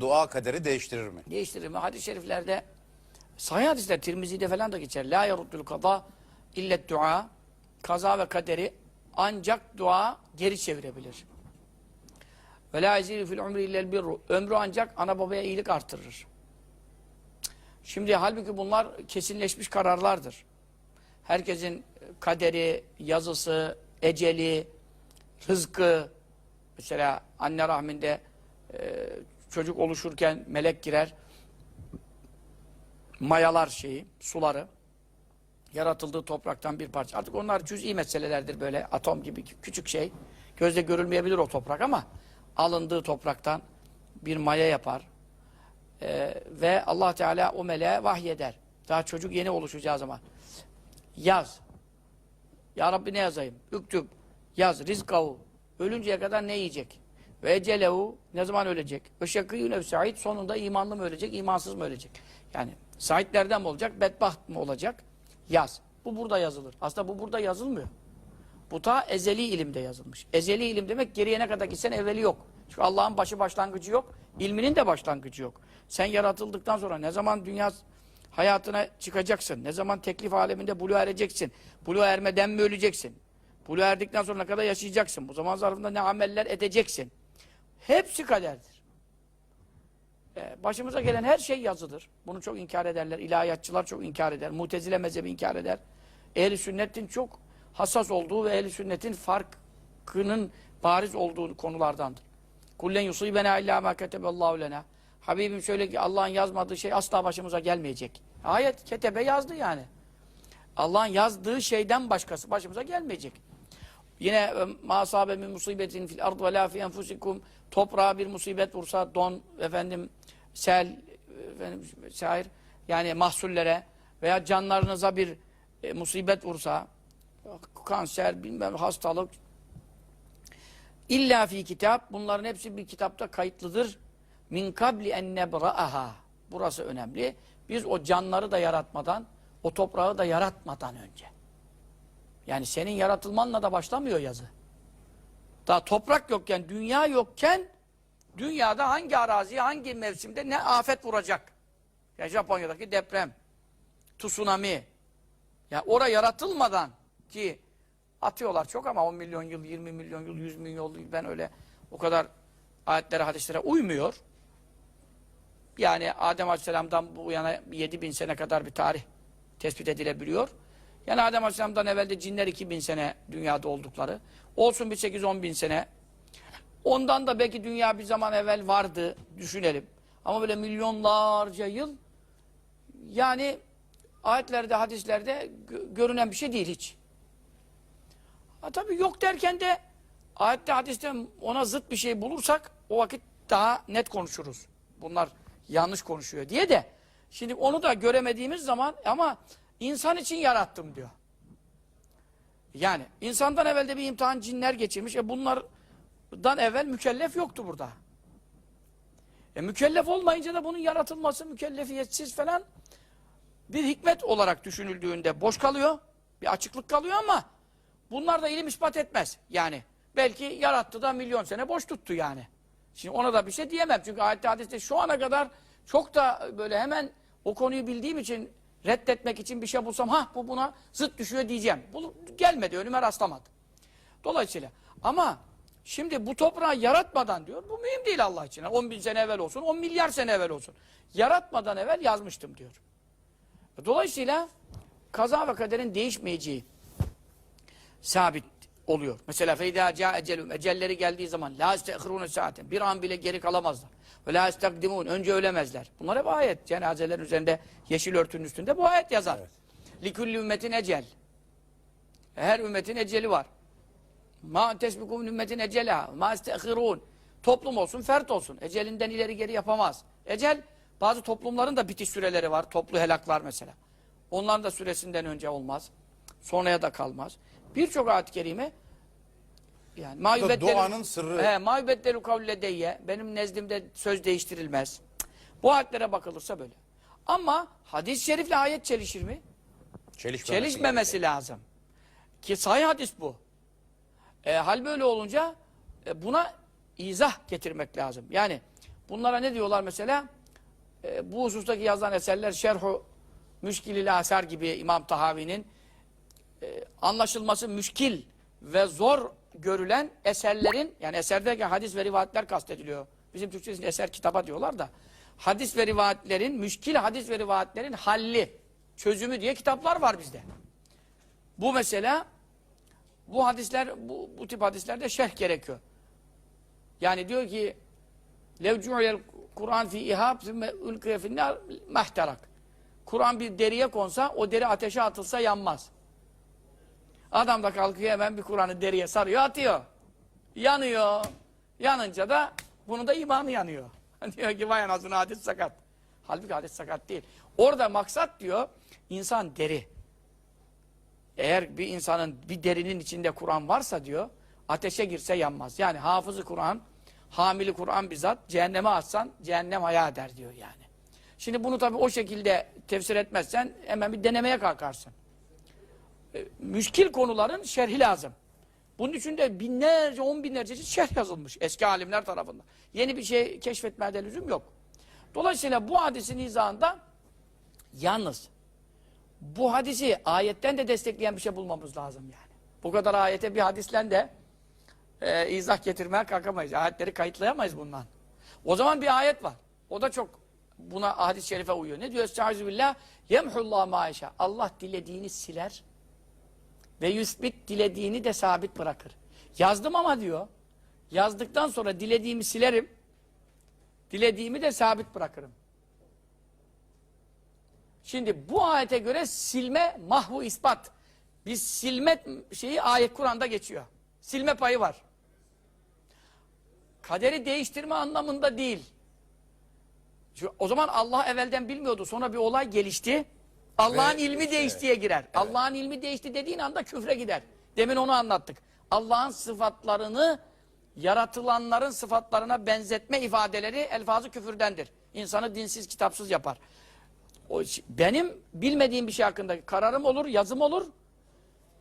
Dua kaderi değiştirir mi? Değiştirir mi? Hadis-i şeriflerde sahih hadisler Tirmizi'de falan da geçer. La yaruddul kaza illet dua. Kaza ve kaderi ancak dua geri çevirebilir. Ve la yazidu fil umri illel birru. Ömrü ancak ana babaya iyilik artırır. Şimdi halbuki bunlar kesinleşmiş kararlardır. Herkesin kaderi, yazısı, eceli, rızkı, mesela anne rahminde e, çocuk oluşurken melek girer, mayalar şeyi, suları, yaratıldığı topraktan bir parça. Artık onlar cüz'i meselelerdir böyle atom gibi küçük şey. Gözle görülmeyebilir o toprak ama alındığı topraktan bir maya yapar. Ee, ve Allah Teala o meleğe vahyeder. Daha çocuk yeni oluşacağı zaman. Yaz. Ya Rabbi ne yazayım? Üktüb. Yaz. Rizkahu. Ölünceye kadar ne yiyecek? Ve ecelehu. Ne zaman ölecek? Ve şakîyü nefsâid. Sonunda imanlı mı ölecek, imansız mı ölecek? Yani saitlerden mi olacak, bedbaht mı olacak? Yaz. Bu burada yazılır. Aslında bu burada yazılmıyor. Bu ta ezeli ilimde yazılmış. Ezeli ilim demek geriye ne kadar gitsen evveli yok. Çünkü Allah'ın başı başlangıcı yok. ilminin de başlangıcı yok. Sen yaratıldıktan sonra ne zaman dünya hayatına çıkacaksın? Ne zaman teklif aleminde buluğa ereceksin? Buluğa ermeden mi öleceksin? Buluğa erdikten sonra ne kadar yaşayacaksın? Bu zaman zarfında ne ameller edeceksin? Hepsi kaderdir. Ee, başımıza gelen her şey yazıdır. Bunu çok inkar ederler. İlahiyatçılar çok inkar eder. Mutezile mezhebi inkar eder. Ehli sünnetin çok hassas olduğu ve ehli sünnetin farkının bariz olduğu konulardandır. Kullen yusibena illa ma keteballahu lena. Habibim söyle ki Allah'ın yazmadığı şey asla başımıza gelmeyecek. Ayet ketebe yazdı yani. Allah'ın yazdığı şeyden başkası başımıza gelmeyecek. Yine e, ma asabe min musibetin fil ard ve la fi enfusikum toprağa bir musibet vursa don efendim sel efendim şair yani mahsullere veya canlarınıza bir e, musibet vursa kanser bilmem hastalık illa fi kitap bunların hepsi bir kitapta kayıtlıdır. Min kabli en nebra'aha. Burası önemli. Biz o canları da yaratmadan, o toprağı da yaratmadan önce. Yani senin yaratılmanla da başlamıyor yazı. Daha toprak yokken, dünya yokken dünyada hangi araziye, hangi mevsimde ne afet vuracak? Ya Japonya'daki deprem, tsunami. Ya oraya yaratılmadan ki atıyorlar çok ama 10 milyon yıl, 20 milyon yıl, 100 milyon yıl ben öyle o kadar ayetlere, hadislere uymuyor. Yani Adem Aleyhisselam'dan bu yana 7 bin sene kadar bir tarih tespit edilebiliyor. Yani Adem Aleyhisselam'dan evvel de cinler 2000 sene dünyada oldukları. Olsun bir 8-10 bin sene. Ondan da belki dünya bir zaman evvel vardı düşünelim. Ama böyle milyonlarca yıl yani ayetlerde, hadislerde gö- görünen bir şey değil hiç. Ha tabii yok derken de ayette, hadiste ona zıt bir şey bulursak o vakit daha net konuşuruz. Bunlar yanlış konuşuyor diye de şimdi onu da göremediğimiz zaman ama insan için yarattım diyor. Yani insandan evvel de bir imtihan cinler geçirmiş. E bunlardan evvel mükellef yoktu burada. E mükellef olmayınca da bunun yaratılması mükellefiyetsiz falan bir hikmet olarak düşünüldüğünde boş kalıyor. Bir açıklık kalıyor ama bunlar da ilim ispat etmez. Yani belki yarattı da milyon sene boş tuttu yani. Şimdi ona da bir şey diyemem. Çünkü ayette hadiste şu ana kadar çok da böyle hemen o konuyu bildiğim için reddetmek için bir şey bulsam ha bu buna zıt düşüyor diyeceğim. Bu gelmedi önüme rastlamadı. Dolayısıyla ama şimdi bu toprağı yaratmadan diyor bu mühim değil Allah için. 10 bin sene evvel olsun 10 milyar sene evvel olsun. Yaratmadan evvel yazmıştım diyor. Dolayısıyla kaza ve kaderin değişmeyeceği sabit oluyor. Mesela feyda ca ecelum ecelleri geldiği zaman la istehirune saaten bir an bile geri kalamazlar. Ve la istakdimun önce ölemezler. Bunlar hep ayet. Cenazelerin üzerinde yeşil örtünün üstünde bu ayet yazar. Evet. Likulli ümmetin ecel. Her ümmetin eceli var. Ma tesbikum ümmetin ecela. Ma istehirun. Toplum olsun, fert olsun. Ecelinden ileri geri yapamaz. Ecel bazı toplumların da bitiş süreleri var. Toplu helaklar mesela. Onların da süresinden önce olmaz. Sonraya da kalmaz. Birçok ayet-i kerime yani ma Bu da yubeddelu- duanın sırrı. He, ma yubeddelu kavle deyye. Benim nezdimde söz değiştirilmez. Bu ayetlere bakılırsa böyle. Ama hadis-i şerifle ayet çelişir mi? Çelişmemesi, Çelişmemesi lazım. Ki sahih hadis bu. E, hal böyle olunca e, buna izah getirmek lazım. Yani Bunlara ne diyorlar mesela? E, bu husustaki yazılan eserler Şerhu Müşkilil Asar gibi İmam Tahavi'nin e, anlaşılması müşkil ve zor görülen eserlerin yani eser derken hadis ve rivayetler kastediliyor. Bizim Türkçesinde eser kitaba diyorlar da hadis ve rivayetlerin müşkil hadis ve rivayetlerin halli çözümü diye kitaplar var bizde. Bu mesela bu hadisler bu, bu tip hadislerde şerh gerekiyor. Yani diyor ki lev cu'ilel Kur'an fi ihab sümme ülküye finnâr mehterak. Kur'an bir deriye konsa o deri ateşe atılsa yanmaz. Adam da kalkıyor hemen bir Kur'an'ı deriye sarıyor atıyor. Yanıyor. Yanınca da bunun da imanı yanıyor. diyor ki vay anasını hadis sakat. Halbuki hadis sakat değil. Orada maksat diyor insan deri. Eğer bir insanın bir derinin içinde Kur'an varsa diyor ateşe girse yanmaz. Yani hafızı Kur'an, hamili Kur'an bizzat cehenneme atsan cehennem haya eder diyor yani. Şimdi bunu tabii o şekilde tefsir etmezsen hemen bir denemeye kalkarsın. E, müşkil konuların şerhi lazım. Bunun için de binlerce, on binlerce şerh yazılmış eski alimler tarafından. Yeni bir şey keşfetmeye de lüzum yok. Dolayısıyla bu hadisin izahında yalnız bu hadisi ayetten de destekleyen bir şey bulmamız lazım yani. Bu kadar ayete bir hadisle de e, izah getirmeye kalkamayız. Ayetleri kayıtlayamayız bundan. O zaman bir ayet var. O da çok buna hadis-i şerife uyuyor. Ne diyor? Estaizu billah. Yemhullah maişa. Allah dilediğini siler ve yüsbit dilediğini de sabit bırakır. Yazdım ama diyor. Yazdıktan sonra dilediğimi silerim. Dilediğimi de sabit bırakırım. Şimdi bu ayete göre silme mahvu ispat. Biz silme şeyi ayet Kur'an'da geçiyor. Silme payı var. Kaderi değiştirme anlamında değil. O zaman Allah evvelden bilmiyordu. Sonra bir olay gelişti. Allah'ın ilmi değiştiye girer. Allah'ın ilmi değişti dediğin anda küfre gider. Demin onu anlattık. Allah'ın sıfatlarını yaratılanların sıfatlarına benzetme ifadeleri elfazı küfürdendir. İnsanı dinsiz, kitapsız yapar. O, benim bilmediğim bir şey hakkında kararım olur, yazım olur.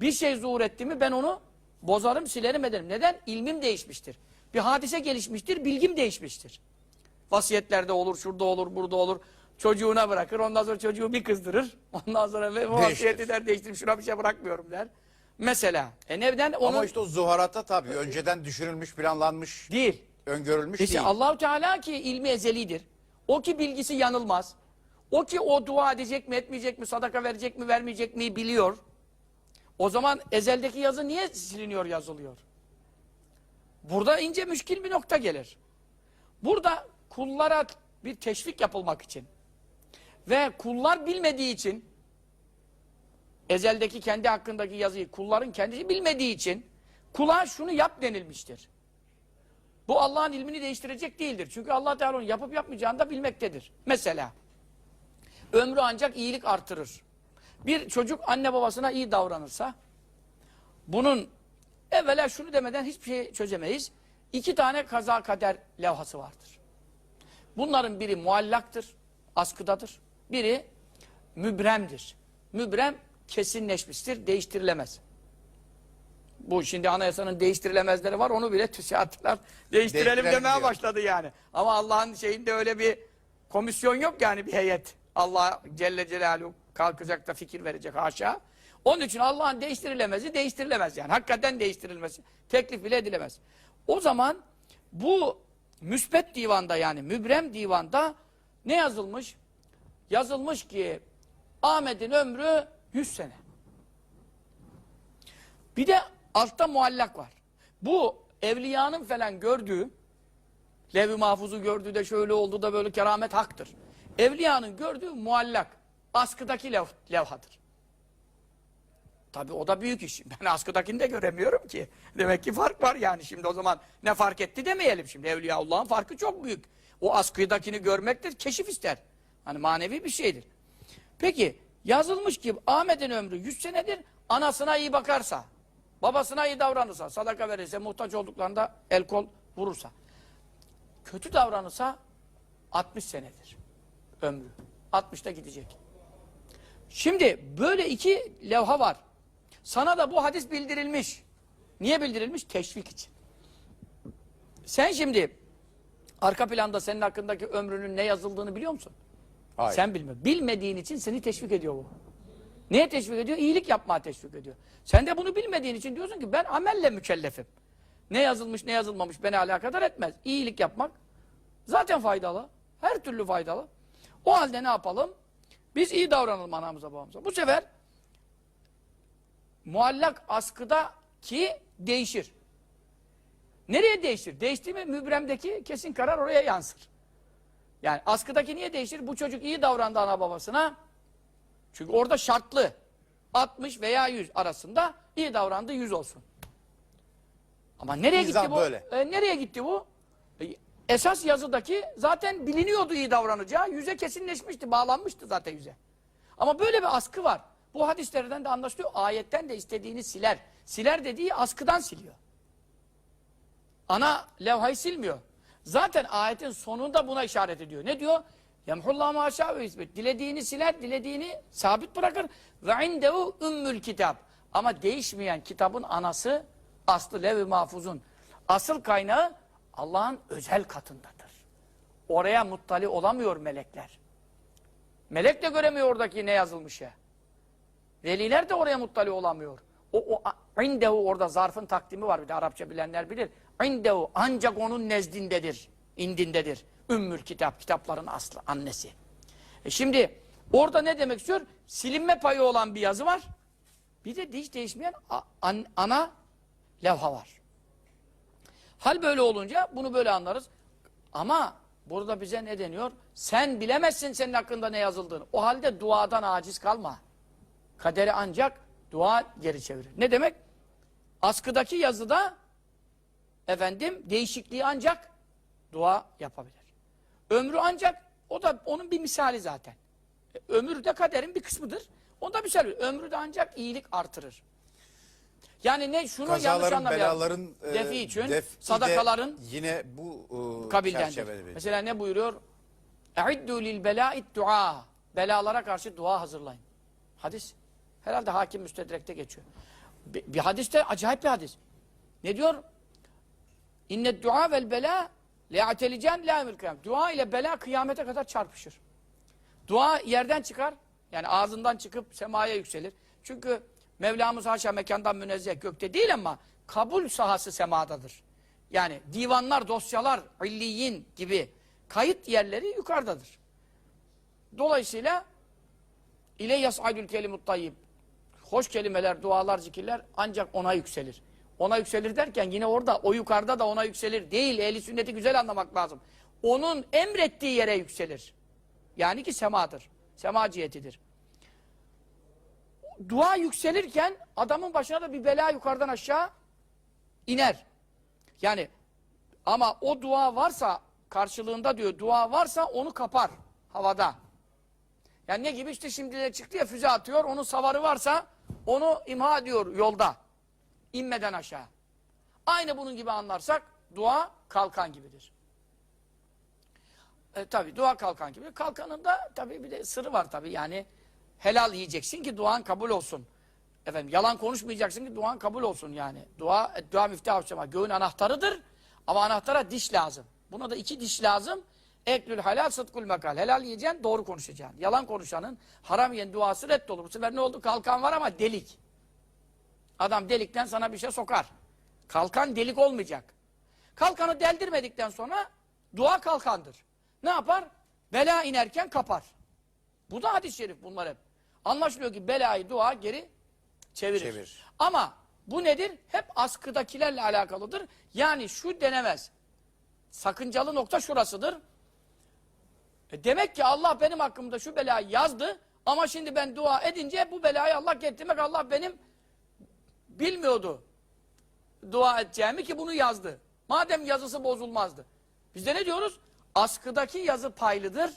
Bir şey zuhur etti mi ben onu bozarım, silerim ederim. Neden? İlmim değişmiştir. Bir hadise gelişmiştir, bilgim değişmiştir. Vasiyetlerde olur, şurada olur, burada olur. Çocuğuna bırakır, ondan sonra çocuğu bir kızdırır. Ondan sonra ve vasiyeti der değiştirip şuna bir şey bırakmıyorum der. Mesela. E neden? Onun Ama işte o zuharata tabii önceden düşünülmüş, planlanmış, değil. öngörülmüş İşte değil. Allahu Teala ki ilmi ezelidir. O ki bilgisi yanılmaz. O ki o dua edecek mi, etmeyecek mi, sadaka verecek mi, vermeyecek mi biliyor. O zaman ezeldeki yazı niye siliniyor, yazılıyor? Burada ince müşkil bir nokta gelir. Burada kullara bir teşvik yapılmak için ve kullar bilmediği için ezeldeki kendi hakkındaki yazıyı kulların kendisi bilmediği için kula şunu yap denilmiştir. Bu Allah'ın ilmini değiştirecek değildir. Çünkü Allah Teala onu yapıp yapmayacağını da bilmektedir. Mesela ömrü ancak iyilik artırır. Bir çocuk anne babasına iyi davranırsa bunun evvela şunu demeden hiçbir şey çözemeyiz. İki tane kaza kader levhası vardır. Bunların biri muallaktır, askıdadır. Biri mübremdir. Mübrem kesinleşmiştir, değiştirilemez. Bu şimdi anayasanın değiştirilemezleri var. Onu bile TÜSİAD'lar değiştirelim Değiştirelim demeye diyor. başladı yani. Ama Allah'ın şeyinde öyle bir komisyon yok yani bir heyet. Allah Celle Celaluhu kalkacak da fikir verecek haşa. Onun için Allah'ın değiştirilemezi değiştirilemez yani. Hakikaten değiştirilmesi. Teklif bile edilemez. O zaman bu müsbet divanda yani mübrem divanda ne yazılmış? Yazılmış ki Ahmet'in ömrü 100 sene. Bir de altta muallak var. Bu evliyanın falan gördüğü, Lev-i Mahfuz'u gördüğü de şöyle oldu da böyle keramet haktır. Evliyanın gördüğü muallak, askıdaki lev, levhadır. Tabi o da büyük iş. Ben askıdakini de göremiyorum ki. Demek ki fark var yani. Şimdi o zaman ne fark etti demeyelim şimdi. Evliyaullah'ın farkı çok büyük. O askıdakini görmektir, keşif ister. Hani manevi bir şeydir. Peki yazılmış ki Ahmet'in ömrü 100 senedir anasına iyi bakarsa, babasına iyi davranırsa, sadaka verirse, muhtaç olduklarında el kol vurursa. Kötü davranırsa 60 senedir ömrü. 60'ta gidecek. Şimdi böyle iki levha var. Sana da bu hadis bildirilmiş. Niye bildirilmiş? Teşvik için. Sen şimdi Arka planda senin hakkındaki ömrünün ne yazıldığını biliyor musun? Hayır. Sen bilmiyorsun. Bilmediğin için seni teşvik ediyor bu. Neye teşvik ediyor? İyilik yapmaya teşvik ediyor. Sen de bunu bilmediğin için diyorsun ki ben amelle mükellefim. Ne yazılmış ne yazılmamış beni alakadar etmez. İyilik yapmak zaten faydalı. Her türlü faydalı. O halde ne yapalım? Biz iyi davranalım anamıza babamıza. Bu sefer muallak askıda ki değişir. Nereye değişir? Değişti mi mübremdeki kesin karar oraya yansır. Yani askıdaki niye değişir? Bu çocuk iyi davrandı ana babasına. Çünkü orada şartlı. 60 veya 100 arasında iyi davrandı 100 olsun. Ama nereye Mizah gitti bu? böyle. E, nereye gitti bu? E, esas yazıdaki zaten biliniyordu iyi davranacağı. Yüze kesinleşmişti, bağlanmıştı zaten yüze. Ama böyle bir askı var. Bu hadislerden de anlaşılıyor. Ayetten de istediğini siler. Siler dediği askıdan siliyor. Ana levhayı silmiyor. Zaten ayetin sonunda buna işaret ediyor. Ne diyor? Yemhullahu ma aşağı ve isbet. Dilediğini siler, dilediğini sabit bırakır. Ve indehu ümmül kitap. Ama değişmeyen kitabın anası aslı lev-i mahfuzun. Asıl kaynağı Allah'ın özel katındadır. Oraya muttali olamıyor melekler. Melek de göremiyor oradaki ne yazılmış ya. Veliler de oraya muttali olamıyor. O, o indehu orada zarfın takdimi var bir de Arapça bilenler bilir. İndehu ancak onun nezdindedir, indindedir. Ümmül kitap, kitapların aslı, annesi. E şimdi orada ne demek istiyor? Silinme payı olan bir yazı var. Bir de hiç değişmeyen an- ana levha var. Hal böyle olunca bunu böyle anlarız. Ama burada bize ne deniyor? Sen bilemezsin senin hakkında ne yazıldığını. O halde duadan aciz kalma. Kaderi ancak dua geri çevirir. Ne demek? Askıdaki yazıda efendim değişikliği ancak dua yapabilir. Ömrü ancak o da onun bir misali zaten. E, ömür de kaderin bir kısmıdır. O da bir misal. Ömrü de ancak iyilik artırır. Yani ne şunu Kazaların, yanlış anlamayalım. Belaların, e, defi için def sadakaların yine bu e, kabildendir. Mesela ne buyuruyor? Eiddu lil bela'id dua. Belalara karşı dua hazırlayın. Hadis. Herhalde hakim müstedrekte geçiyor. Bir, bir hadiste acayip bir hadis. Ne diyor? İnne dua vel bela le'atelicen la emil kıyam. Dua ile bela kıyamete kadar çarpışır. Dua yerden çıkar. Yani ağzından çıkıp semaya yükselir. Çünkü Mevlamız haşa mekandan münezzeh gökte değil ama kabul sahası semadadır. Yani divanlar, dosyalar, illiyin gibi kayıt yerleri yukarıdadır. Dolayısıyla ile yas'adül kelimut tayyib. Hoş kelimeler, dualar, zikirler ancak ona yükselir. Ona yükselir derken yine orada o yukarıda da ona yükselir değil. Ehli sünneti güzel anlamak lazım. Onun emrettiği yere yükselir. Yani ki semadır. Sema cihetidir. Dua yükselirken adamın başına da bir bela yukarıdan aşağı iner. Yani ama o dua varsa karşılığında diyor dua varsa onu kapar havada. Yani ne gibi işte şimdi çıktı ya füze atıyor onun savarı varsa onu imha ediyor yolda. İnmeden aşağı. Aynı bunun gibi anlarsak dua kalkan gibidir. E, tabi dua kalkan gibi. Kalkanın da tabi bir de sırrı var tabi yani helal yiyeceksin ki duan kabul olsun. Efendim yalan konuşmayacaksın ki duan kabul olsun yani. Dua dua miftah şema göğün anahtarıdır ama anahtara diş lazım. Buna da iki diş lazım. Eklül halal sıdkul mekal. Helal yiyeceksin, doğru konuşacaksın. Yalan konuşanın haram yiyen duası reddolur. Bu sefer ne oldu? Kalkan var ama delik. Adam delikten sana bir şey sokar. Kalkan delik olmayacak. Kalkanı deldirmedikten sonra dua kalkandır. Ne yapar? Bela inerken kapar. Bu da hadis-i şerif bunlar hep. Anlaşılıyor ki belayı dua geri çevirir. Çevirir. Ama bu nedir? Hep askıdakilerle alakalıdır. Yani şu denemez. Sakıncalı nokta şurasıdır. E demek ki Allah benim hakkımda şu belayı yazdı ama şimdi ben dua edince bu belayı Allah getirmek Allah benim bilmiyordu dua edeceğimi ki bunu yazdı. Madem yazısı bozulmazdı. Biz de ne diyoruz? Askıdaki yazı paylıdır.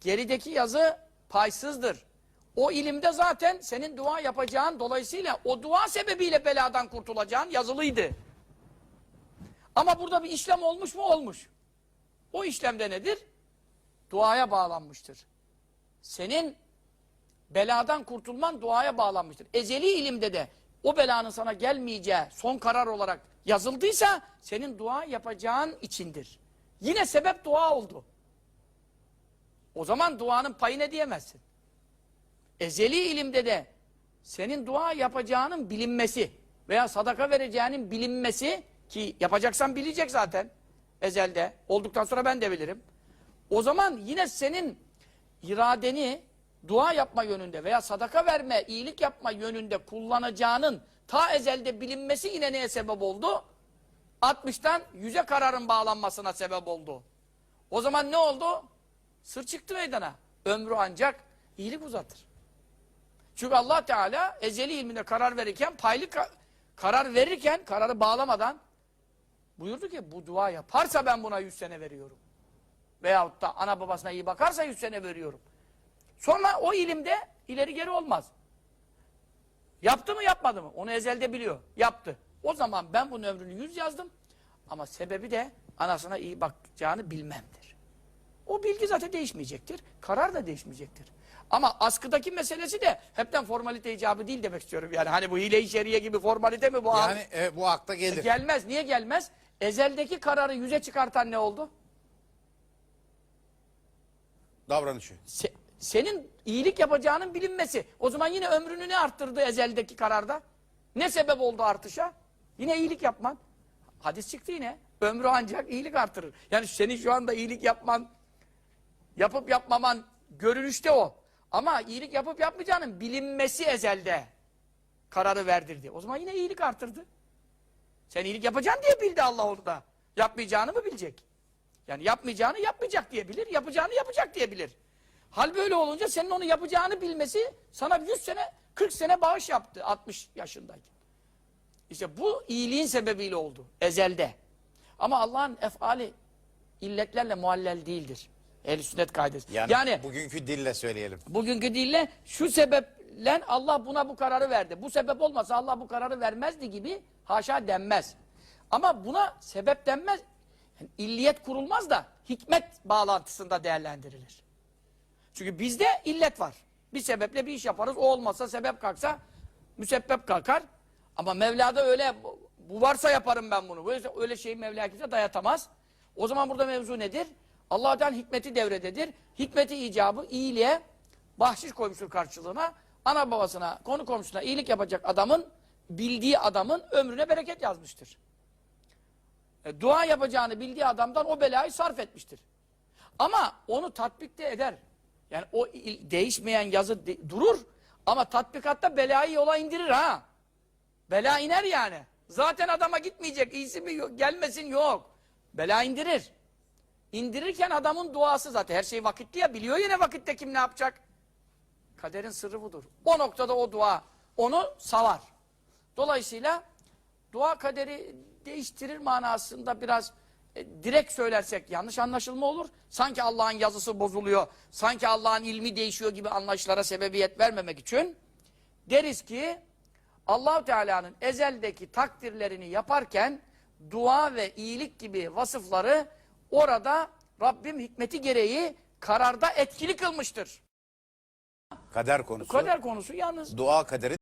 Gerideki yazı paysızdır. O ilimde zaten senin dua yapacağın dolayısıyla o dua sebebiyle beladan kurtulacağın yazılıydı. Ama burada bir işlem olmuş mu? Olmuş. O işlemde nedir? Duaya bağlanmıştır. Senin beladan kurtulman duaya bağlanmıştır. Ezeli ilimde de o belanın sana gelmeyeceği son karar olarak yazıldıysa senin dua yapacağın içindir. Yine sebep dua oldu. O zaman duanın payı ne diyemezsin. Ezeli ilimde de senin dua yapacağının bilinmesi veya sadaka vereceğinin bilinmesi ki yapacaksan bilecek zaten ezelde. Olduktan sonra ben de bilirim. O zaman yine senin iradeni dua yapma yönünde veya sadaka verme, iyilik yapma yönünde kullanacağının ta ezelde bilinmesi yine neye sebep oldu? 60'tan 100'e kararın bağlanmasına sebep oldu. O zaman ne oldu? Sır çıktı meydana. Ömrü ancak iyilik uzatır. Çünkü Allah Teala ezeli ilminde karar verirken, paylı ka- karar verirken, kararı bağlamadan buyurdu ki bu dua yaparsa ben buna 100 sene veriyorum. Veyahut da ana babasına iyi bakarsa 100 sene veriyorum. Sonra o ilimde ileri geri olmaz. Yaptı mı yapmadı mı? Onu ezelde biliyor. Yaptı. O zaman ben bunun ömrünü 100 yazdım. Ama sebebi de anasına iyi bakacağını bilmemdir. O bilgi zaten değişmeyecektir. Karar da değişmeyecektir. Ama askıdaki meselesi de hepten formalite icabı değil demek istiyorum. Yani hani bu hile-i şeriye gibi formalite mi bu? Yani evet, bu akta gelir. Gelmez. Niye gelmez? Ezeldeki kararı yüze çıkartan ne oldu? Davranışı. Se- senin iyilik yapacağının bilinmesi. O zaman yine ömrünü ne arttırdı ezeldeki kararda? Ne sebep oldu artışa? Yine iyilik yapman. Hadis çıktı yine. Ömrü ancak iyilik artırır. Yani senin şu anda iyilik yapman, yapıp yapmaman görünüşte o. Ama iyilik yapıp yapmayacağının bilinmesi ezelde kararı verdirdi. O zaman yine iyilik artırdı. Sen iyilik yapacaksın diye bildi Allah orada. Yapmayacağını mı bilecek? Yani yapmayacağını yapmayacak diye bilir, yapacağını yapacak diye bilir. Hal böyle olunca senin onu yapacağını bilmesi sana 100 sene, 40 sene bağış yaptı 60 yaşındayken. İşte bu iyiliğin sebebiyle oldu ezelde. Ama Allah'ın efali illetlerle muallel değildir. Ehl-i sünnet kaidesi. Yani, yani bugünkü dille söyleyelim. bugünkü dille şu sebeple Allah buna bu kararı verdi. Bu sebep olmasa Allah bu kararı vermezdi gibi haşa denmez. Ama buna sebep denmez. Yani illiyet kurulmaz da hikmet bağlantısında değerlendirilir. Çünkü bizde illet var. Bir sebeple bir iş yaparız. O olmazsa sebep kalksa müsebbep kalkar. Ama Mevla'da öyle bu varsa yaparım ben bunu. Böyle, öyle şeyi Mevla kimse dayatamaz. O zaman burada mevzu nedir? allah Teala hikmeti devrededir. Hikmeti icabı iyiliğe bahşiş koymuştur karşılığına. Ana babasına, konu komşusuna iyilik yapacak adamın, bildiği adamın ömrüne bereket yazmıştır. E, dua yapacağını bildiği adamdan o belayı sarf etmiştir. Ama onu tatbikte eder. Yani o değişmeyen yazı de- durur ama tatbikatta belayı yola indirir ha. Bela iner yani. Zaten adama gitmeyecek, iyisi mi gelmesin yok. Bela indirir. İndirirken adamın duası zaten. Her şey vakitli ya, biliyor yine vakitte kim ne yapacak. Kaderin sırrı budur. O noktada o dua onu savar. Dolayısıyla dua kaderi değiştirir manasında biraz e, direkt söylersek yanlış anlaşılma olur. Sanki Allah'ın yazısı bozuluyor, sanki Allah'ın ilmi değişiyor gibi anlayışlara sebebiyet vermemek için deriz ki Allahu Teala'nın ezeldeki takdirlerini yaparken dua ve iyilik gibi vasıfları orada Rabbim hikmeti gereği kararda etkili kılmıştır. Kader konusu. Kader konusu yalnız Dua kaderi